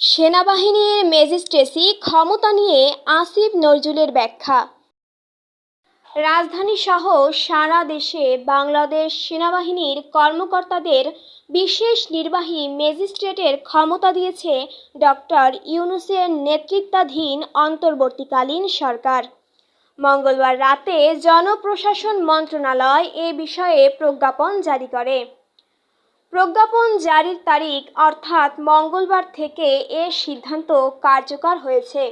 সেনাবাহিনীর ম্যাজিস্ট্রেসি ক্ষমতা নিয়ে আসিফ নজরুলের ব্যাখ্যা। রাজধানীসহ সারা দেশে বাংলাদেশ সেনাবাহিনীর কর্মকর্তাদের বিশেষ নির্বাহী ম্যাজিস্ট্রেটের ক্ষমতা দিয়েছে ডক্টর ইউনুসের নেতৃত্বাধীন অন্তর্বর্তীকালীন সরকার। মঙ্গলবার রাতে জনপ্রশাসন মন্ত্রণালয় এ বিষয়ে প্রজ্ঞাপন জারি করে। প্রজ্ঞাপন জারির তারিখ অর্থাৎ মঙ্গলবার থেকে এ সিদ্ধান্ত কার্যকর হয়েছে।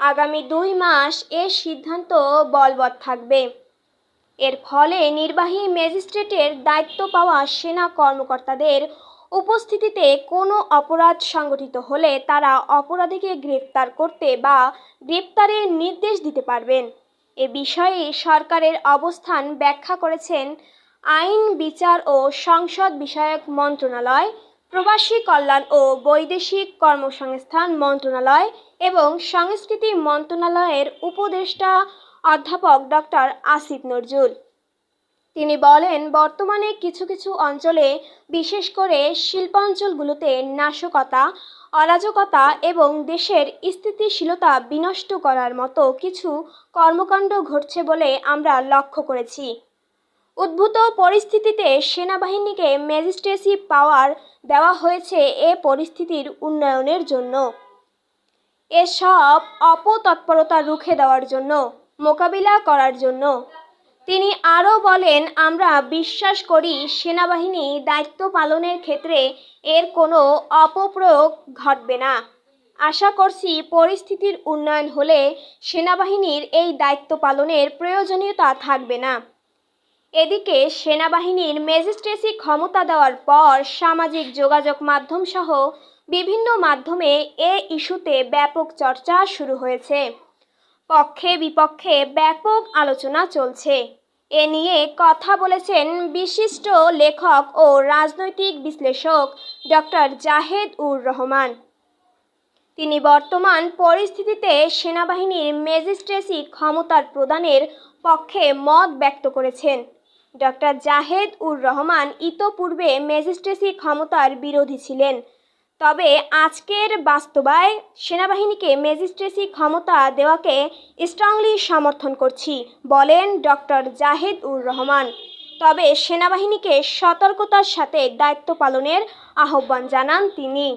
আগামী দুই মাস এ সিদ্ধান্ত বলবৎ থাকবে। এর ফলে নির্বাহী ম্যাজিস্ট্রেটের দায়িত্ব পাওয়া সেনা কর্মকর্তাদের উপস্থিতিতে কোনো অপরাধ সংগঠিত হলে তারা অপরাধীকে গ্রেপ্তার করতে বা গ্রেপ্তারের নির্দেশ দিতে পারবেন। এ বিষয়ে সরকারের অবস্থান ব্যাখ্যা করেছেন আইন, বিচার ও সংসদ বিষয়ক মন্ত্রণালয়, প্রবাসী কল্যাণ ও বৈদেশিক কর্মসংস্থান মন্ত্রণালয় এবং সংস্কৃতি মন্ত্রণালয়ের উপদেষ্টা অধ্যাপক ডক্টর আসিফ নজরুল। তিনি বলেন, বর্তমানে কিছু কিছু অঞ্চলে, বিশেষ করে শিল্পাঞ্চলগুলোতে নাশকতা, অরাজকতা এবং দেশের স্থিতিশীলতা বিনষ্ট করার মতো কিছু কর্মকাণ্ড ঘটছে বলে আমরা লক্ষ্য করেছি। উদ্ভূত পরিস্থিতিতে সেনাবাহিনীকে ম্যাজিস্ট্রেসি পাওয়ার দেওয়া হয়েছে এ পরিস্থিতির উন্নয়নের জন্য। এসব অপতৎপরতা রুখে দেওয়ার জন্য, মোকাবিলা করার জন্য। তিনি আরও বলেন, আমরা বিশ্বাস করি সেনাবাহিনী দায়িত্ব পালনের ক্ষেত্রে এর কোনো অপপ্রয়োগ ঘটবে না। আশা করছি পরিস্থিতির উন্নয়ন হলে সেনাবাহিনীর এই দায়িত্ব পালনের প্রয়োজনীয়তা থাকবে না। এদিকে সেনাবাহিনীর ম্যাজিস্ট্রেসি ক্ষমতা দেওয়ার পর সামাজিক যোগাযোগ মাধ্যম সহ বিভিন্ন মাধ্যমে এ ইস্যুতে ব্যাপক চর্চা শুরু হয়েছে। পক্ষে বিপক্ষে ব্যাপক আলোচনা চলছে। এ নিয়ে কথা বলেছেন বিশিষ্ট লেখক ও রাজনৈতিক বিশ্লেষক ডক্টর জাহেদ উর রহমান। তিনি বর্তমান পরিস্থিতিতে সেনাবাহিনীর ম্যাজিস্ট্রেসি ক্ষমতার প্রদানের পক্ষে মত ব্যক্ত করেছেন। ডক্টর জাহেদ উর রহমান ইতোপূর্বে ম্যাজিস্ট্রেসি ক্ষমতার বিরোধী ছিলেন। তবে আজকের বাস্তবায় সেনাবাহিনীকে ম্যাজিস্ট্রেসি ক্ষমতা দেওয়াকে স্ট্রংলি সমর্থন করছি, বলেন ডক্টর জাহেদ উর রহমান। তবে সেনাবাহিনীকে সতর্কতার সাথে দায়িত্ব পালনের আহ্বান জানান তিনি।